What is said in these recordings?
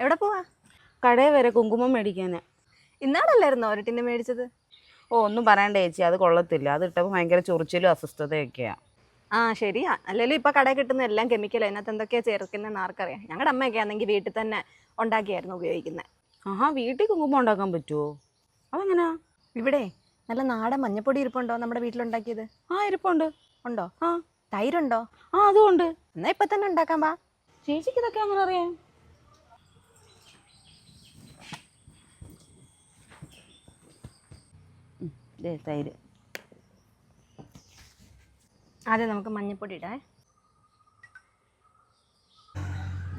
എവിടെ പോവാ? കടയിൽ വരെ കുങ്കുമം മേടിക്കാൻ ഇന്നാളല്ലായിരുന്നോ ഒരു ടിന്നെ മേടിച്ചത്? ഓ ഒന്നും പറയണ്ട ചേച്ചി അത് കൊള്ളത്തില്ല. അത് ഇട്ടപ്പോൾ ഭയങ്കര ചൊറിച്ചിലും അസ്വസ്ഥതയൊക്കെയാണ് ആ ശരിയാ അല്ലെങ്കിലും ഇപ്പൊ കടയിൽ കിട്ടുന്ന എല്ലാം കെമിക്കൽ അതിനകത്ത് എന്തൊക്കെയാ ചേർക്കുന്നതെന്ന് ആർക്കറിയാം. ഞങ്ങളുടെ അമ്മയൊക്കെ ആണെങ്കിൽ വീട്ടിൽ തന്നെ ഉണ്ടാക്കിയായിരുന്നു ഉപയോഗിക്കുന്നത്. ആഹാ വീട്ടിൽ കുങ്കുമം ഉണ്ടാക്കാൻ പറ്റുമോ അതെങ്ങനാ? ഇവിടെ നല്ല നാടൻ മഞ്ഞപ്പൊടി ഇരിപ്പുണ്ടോ നമ്മുടെ വീട്ടിലുണ്ടാക്കിയത്? ആ ഇരിപ്പുണ്ട്. ഉണ്ടോ? ആ. തൈരുണ്ടോ? ആ അതും ഉണ്ട്. എന്നാ ഇപ്പൊ തന്നെ ഉണ്ടാക്കാൻ വാ. ചേച്ചിക്ക് ഇതൊക്കെ അങ്ങനെ അറിയാം? തൈര്. ആദ്യം നമുക്ക് മഞ്ഞപ്പൊടി ഇടേ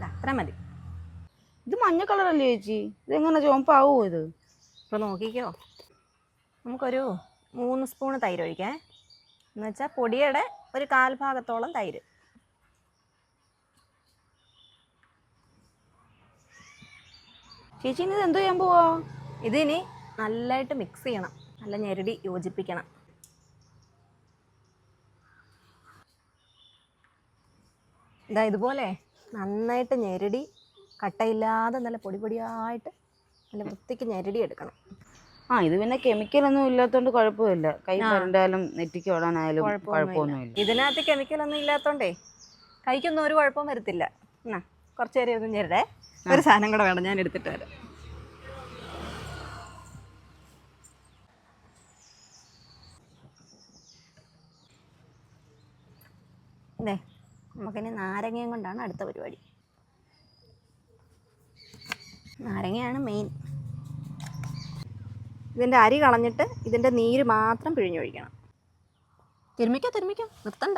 അത്ര മതി. ഇത് മഞ്ഞ കളറല്ലേ ചേച്ചി? ഇതെങ്ങനെ ചുവപ്പാവോ ഇത്? ഇപ്പോൾ നോക്കിക്കോ. നമുക്കൊരു മൂന്ന് സ്പൂണ് തൈര് ഒഴിക്കാം എന്ന് വെച്ചാൽ പൊടിയുടെ ഒരു കാൽഭാഗത്തോളം തൈര്. ചേച്ചി ഇനി ഇത് എന്തോ ചെയ്യാൻ പോവാ? ഇതിനി നല്ലതായിട്ട് മിക്സ് ചെയ്യണം. നല്ല ഞെരടി യോജിപ്പിക്കണം. ഇതാ ഇതുപോലെ നന്നായിട്ട് ഞെരടി കട്ടയില്ലാതെ നല്ല പൊടി പൊടിയായിട്ട് നല്ല വൃത്തിക്ക് ഞെരടി എടുക്കണം. ആ ഇത് പിന്നെ കെമിക്കൽ ഒന്നും ഇല്ലാത്തോണ്ട് കുഴപ്പമില്ല. കൈ പരണ്ടാലും നെറ്റിക്ക് ഓടാനായാലും കുഴപ്പമൊന്നുമില്ല. ഇതിനകത്ത് കെമിക്കലൊന്നും ഇല്ലാത്തോണ്ടേ കൈക്കൊന്നും ഒരു കുഴപ്പവും വരത്തില്ല. എന്നാ കുറച്ച് നേരം ഒന്നും ഞെരടേ. ഒരു സാധനം കൂടെ വേണം ഞാൻ എടുത്തിട്ട് വരാം. ഇതേ നമുക്കിനി നാരങ്ങയും കൊണ്ടാണ് അടുത്ത പരിപാടി. നാരങ്ങയാണ് മെയിൻ ഇതിന്റെ അരി കളഞ്ഞിട്ട് ഇതിന്റെ നീര് മാത്രം പിഴിഞ്ഞൊഴിക്കണം. തിരുമിക്കോ തിരുമിക്കോ നിർത്തണ്ട.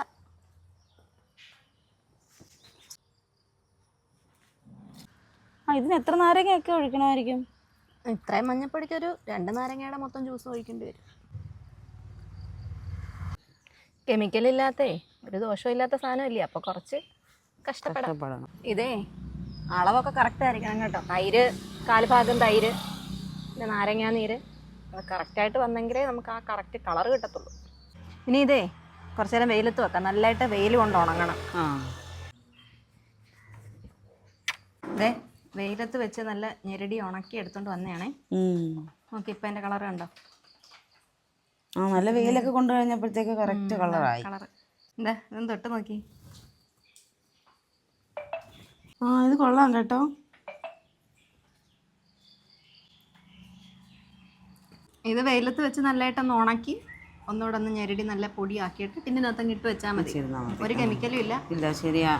ആ ഇതിന് എത്ര നാരങ്ങയൊക്കെ ഒഴിക്കണമായിരിക്കും? ഇത്രയും മഞ്ഞപ്പൊടിക്ക് ഒരു രണ്ട് നാരങ്ങയുടെ മൊത്തം ജ്യൂസ് ഒഴിക്കേണ്ടി വരും. കെമിക്കൽ ഇല്ലാത്തേ. ഒരു ദോഷമില്ലാത്ത സാധനമല്ലേ? അപ്പോൾ കുറച്ച് കഷ്ടപ്പെടാം. ഇതേ അളവൊക്കെ കറക്റ്റ് ആയിരിക്കണം കേട്ടോ. തൈര് കാൽഭാഗം ഭാഗം തൈര് പിന്നെ നാരങ്ങാ നീര് അത് കറക്റ്റായിട്ട് വന്നെങ്കിലേ നമുക്ക് ആ കറക്റ്റ് കളർ കിട്ടത്തുള്ളൂ. ഇനി ഇതേ കുറച്ചു നേരം വെയിലത്ത് വെക്കാം. നല്ലതായിട്ട് വെയിൽ കൊണ്ട് ഉണങ്ങണം. ഇതേ വെയിലത്ത് വെച്ച് നല്ല ഞെരടി ഉണക്കി എടുത്തോണ്ട് വന്നതാണേ. നോക്കി ഇപ്പം എന്റെ കളർ കണ്ടോ? ആ നല്ല വെയിലൊക്കെ കൊണ്ടു കഴിഞ്ഞപ്പോഴത്തേക്ക് കറക്റ്റ് കളറായി കളർ എന്താ ഇതൊന്ന് തൊട്ട് നോക്കി. ആ ഇത് കൊള്ളാം കേട്ടോ. ഇത് വെയിലത്ത് വെച്ച് നല്ലതായിട്ടൊന്ന് ഉണക്കി ഒന്നുകൂടെ ഒന്ന് ഞെരടി നല്ല പൊടിയാക്കിയിട്ട് പിന്നെ ഇതിനകത്തങ്ങ് ഇട്ട് വെച്ചാൽ മതി. ഒരു കെമിക്കലും ഇല്ല. ഇല്ല ശരിയാ.